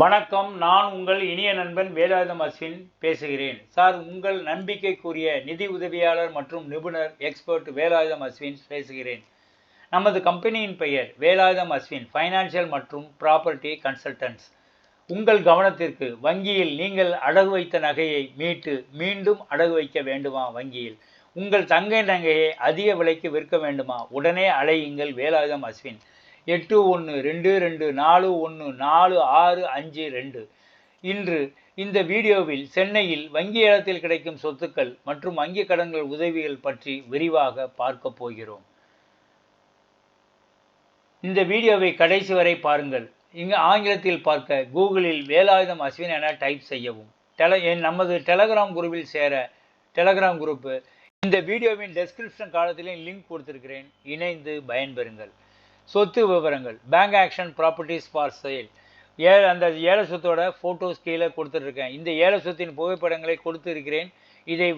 வணக்கம் நான் உங்கள் இனிய நண்பன் வேலாயுதம் அஸ்வின் பேசுகிறேன். சார் உங்கள் நம்பிக்கைக்குரிய நிதி உதவியாளர் மற்றும் நிபுணர் எக்ஸ்பர்ட் வேலாயுதம் அஸ்வின் பேசுகிறேன். நமது கம்பெனியின் பெயர் வேலாயுதம் அஸ்வின் ஃபைனான்சியல் மற்றும் ப்ராப்பர்ட்டி கன்சல்டன்ட்ஸ் உங்கள் கவனத்திற்கு வங்கியில் நீங்கள் அடகு வைத்த நகையை மீட்டு மீண்டும் அடகு வைக்க வேண்டுமா வங்கியில்? உங்கள் தங்கை நகையை அதிக விலைக்கு விற்க வேண்டுமா? உடனே அழையுங்கள் வேலாயுதம் அஸ்வின் எட்டு ஒன்று ரெண்டு ரெண்டு நாலு ஒன்று நாலு ஆறு அஞ்சு ரெண்டு. இன்று இந்த வீடியோவில் சென்னையில் வங்கி ஏலத்தில் கிடைக்கும் சொத்துக்கள் மற்றும் வங்கி கடன்கள் உதவிகள் பற்றி விரிவாக பார்க்க போகிறோம். இந்த வீடியோவை கடைசி வரை பாருங்கள். இங்கு ஆங்கிலத்தில் பார்க்க கூகுளில் வேலாயுதம் அஸ்வின் என டைப் செய்யவும். டெல என் நமது டெலகிராம் குரூப்பில் சேர டெலகிராம் குரூப்பு. இந்த வீடியோவின் டெஸ்கிரிப்ஷன் காலத்திலேயும் லிங்க் கொடுத்துருக்கிறேன். இணைந்து பயன்பெறுங்கள். சொத்து விவரங்கள் bank auction properties for sale ஏ அந்த ஏழை சொத்தோட ஃபோட்டோஸ் கீழே கொடுத்துட்ருக்கேன். இந்த ஏழை சொத்தின் புகைப்படங்களை கொடுத்துருக்கிறேன். இதை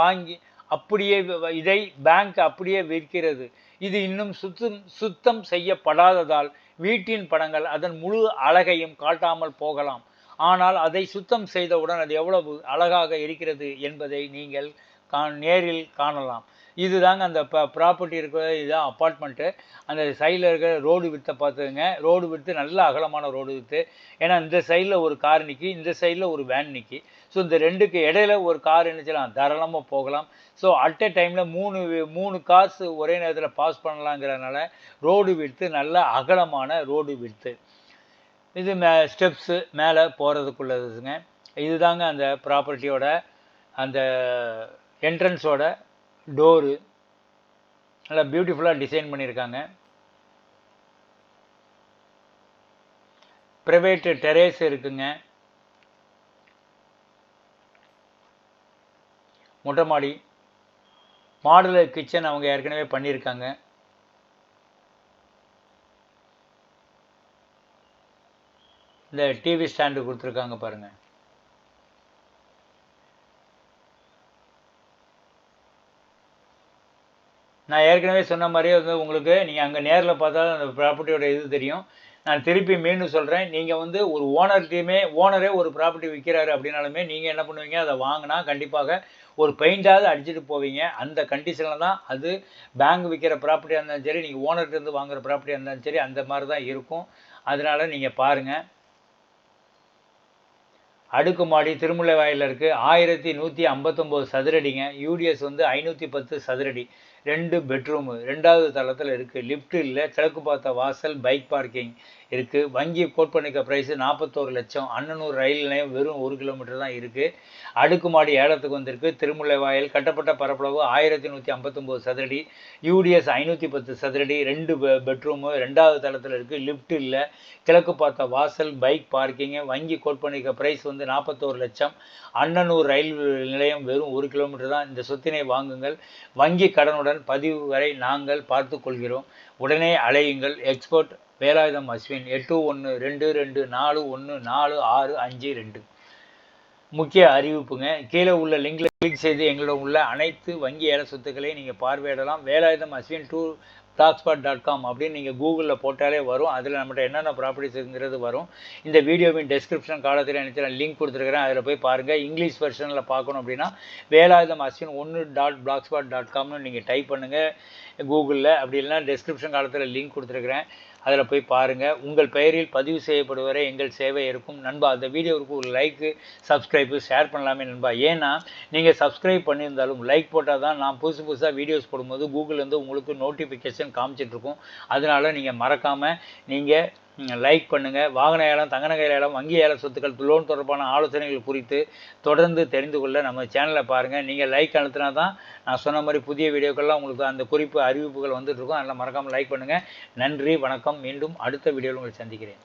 வாங்கி அப்படியே இதை பேங்க் அப்படியே விற்கிறது. இது இன்னும் சுத்தம் சுத்தம் செய்யப்படாததால் வீட்டின் படங்கள் அதன் முழு அழகையும் காட்டாமல் போகலாம். ஆனால் அதை சுத்தம் செய்தவுடன் அது எவ்வளவு அழகாக இருக்கிறது என்பதை நீங்கள் கா நேரில் காணலாம். இதுதாங்க அந்த ப ப்ராப்பர்ட்டி இருக்கிற இதுதான் அப்பார்ட்மெண்ட்டு அந்த சைடில் இருக்கிற ரோடு வித்தை பார்த்துங்க ரோடு வித்து நல்ல அகலமான ரோடு வித்து ஏன்னா இந்த சைடில் ஒரு கார் நிற்கி இந்த சைடில் ஒரு வேன் நிற்கி ஸோ இந்த ரெண்டுக்கு இடையில ஒரு கார் நினச்சலாம் தாராளமாக போகலாம். ஸோ அட் எ டைமில் மூணு மூணு கார்ஸ் ஒரே நேரத்தில் பாஸ் பண்ணலாங்கிறதுனால ரோடு விடுத்து நல்ல அகலமான ரோடு விடுத்து இது மே ஸ்டெப்ஸு மேலே போகிறதுக்குள்ளதுங்க இதுதாங்க அந்த ப்ராப்பர்ட்டியோட அந்த என்ட்ரன்ஸோட டோரு. நல்லா பியூட்டிஃபுல்லாக டிசைன் பண்ணியிருக்காங்க. ப்ரைவேட்டு டெரேஸ் இருக்குங்க. மொட்டை மாடி மாடுலர் கிச்சன் அவங்க ஏற்கனவே பண்ணியிருக்காங்க. இந்த டிவி ஸ்டாண்டு கொடுத்துருக்காங்க பாருங்கள் நான் ஏற்கனவே சொன்ன மாதிரியே வந்து உங்களுக்கு நீங்கள் அங்கே நேரில் பார்த்தா அந்த ப்ராப்பர்ட்டியோட இது தெரியும். நான் திருப்பி மீண்டும் சொல்கிறேன் நீங்கள் வந்து ஒரு ஓனர்கிட்டையுமே ஓனரே ஒரு ப்ராப்பர்ட்டி விற்கிறாரு அப்படின்னாலுமே நீங்கள் என்ன பண்ணுவீங்க? அதை வாங்கினா கண்டிப்பாக ஒரு பெயிண்டாவது அடிச்சுட்டு போவீங்க. அந்த கண்டிஷனில் தான் அது பேங்க் விற்கிற ப்ராப்பர்ட்டியாக இருந்தாலும் சரி நீங்கள் ஓனர்கிட்டருந்து வாங்குகிற ப்ராப்பர்ட்டியாக இருந்தாலும் சரி அந்த மாதிரி தான் இருக்கும். அதனால் நீங்கள் பாருங்கள் அடுக்குமாடி திருமுல்லை வாயில் இருக்குது ஆயிரத்தி நூற்றி ஐம்பத்தொம்போது சதுரடிங்க. யூடிஎஸ் வந்து ஐநூற்றி பத்து சதுரடி. ரெண்டு பெட்ரூமு ரெண்டாவது தளத்தில் இருக்குது லிஃப்ட் இல்லை கிழக்கு பார்த்த வாசல் பைக் பார்க்கிங் இருக்குது வங்கி கோட் பண்ணிக்க ப்ரைஸு நாற்பத்தோரு லட்சம். அன்னனூர் ரயில் நிலையம் வெறும் ஒரு கிலோமீட்டர் தான் இருக்குது அடுக்குமாடி ஏலத்துக்கு வந்திருக்கு. திருமுல்லை வாயில் கட்டப்பட்ட பரப்பளவு ஆயிரத்தி நூற்றி ஐம்பத்தொம்போது சதுரடி. யூடிஎஸ் ஐநூற்றி பத்து சதுரடி. ரெண்டு பெட்ரூமு ரெண்டாவது தளத்தில் இருக்குது லிஃப்ட் இல்லை கிழக்கு பார்த்த வாசல் பைக் பார்க்கிங்கு வங்கி கோட் பண்ணிக்க ப்ரைஸ் வந்து நாற்பத்தோரு லட்சம். அன்னனூர் ரயில் நிலையம் வெறும் ஒரு கிலோமீட்டர் தான். இந்த சொத்தினை வாங்குங்கள். வங்கி கடனுடன் பதிவு வரை நாங்கள் பார்த்து கொள்கிறோம் உடனே அலையுங்கள். எக்ஸ்போர்ட் வேலாயுதம் அஸ்வின் எட்டு ஒன்று ரெண்டு ரெண்டு நாலு ஒன்று நாலு ஆறு அஞ்சு ரெண்டு. முக்கிய அறிவிப்புங்க. கீழே உள்ள லிங்கில் கிளிக் செய்து எங்களிடம் உள்ள அனைத்து வங்கி ஏல சொத்துக்களையும் நீங்கள் பார்வையிடலாம். Velayudham Ashwin two docspot dot com அப்படின்னு நீங்கள் கூகுளில் போட்டாலே வரும். அதில் நம்மகிட்ட என்னென்ன ப்ராப்பர்ட்டிஸ்ங்கிறது வரும். இந்த வீடியோவின் டெஸ்கிரிப்ஷன் காலத்தில் நினச்சி நான் லிங்க் கொடுத்துருக்கிறேன். அதில் போய் பாருங்கள் இங்கிலீஷ் வெர்ஷனில் பார்க்கணும் அப்படின்னா வேலாயுதம் அஸ்வின் ஒன்று டாட் பிளாக்ஸ்பாட் டாட் காம்னு நீங்கள் டைப் பண்ணுங்கள் கூகுளில் அப்படி இல்லைனா டெஸ்கிரிப்ஷன் காலத்தில் லிங்க் கொடுத்துருக்குறேன். அதில் போய் பாருங்கள் உங்கள் பெயரில் பதிவு செய்யப்படுவரை எங்கள் சேவை இருக்கும். நண்பா அந்த வீடியோவுக்கு ஒரு லைக்கு சப்ஸ்கிரைப்பு ஷேர் பண்ணலாமே நண்பா. ஏன்னா நீங்கள் சப்ஸ்கிரைப் பண்ணியிருந்தாலும் லைக் போட்டால் தான் நான் புதுசு புதுசாக வீடியோஸ் போடும்போது கூகுள்லேருந்து உங்களுக்கு நோட்டிஃபிகேஷன் காமிச்சிட்ருக்கும். அதனால் நீங்கள் மறக்காமல் நீங்கள் லைக் பண்ணுங்கள் வாகன ஏலம் தங்க நகை ஏலம் வங்கி ஏல சொத்துக்கள் லோன் தொடர்பான ஆலோசனைகள் குறித்து தொடர்ந்து தெரிந்து கொள்ள நம்ம சேனலை பாருங்கள் நீங்கள் லைக் அழுத்தினா தான் நான் சொன்ன மாதிரி புதிய வீடியோக்கள்லாம் உங்களுக்கு அந்த குறிப்பு அறிவிப்புகள் வந்துட்டுருக்கும் அதனால் மறக்காமல் லைக் பண்ணுங்கள் நன்றி வணக்கம். மீண்டும் அடுத்த வீடியோவில் உங்களை சந்திக்கிறேன்.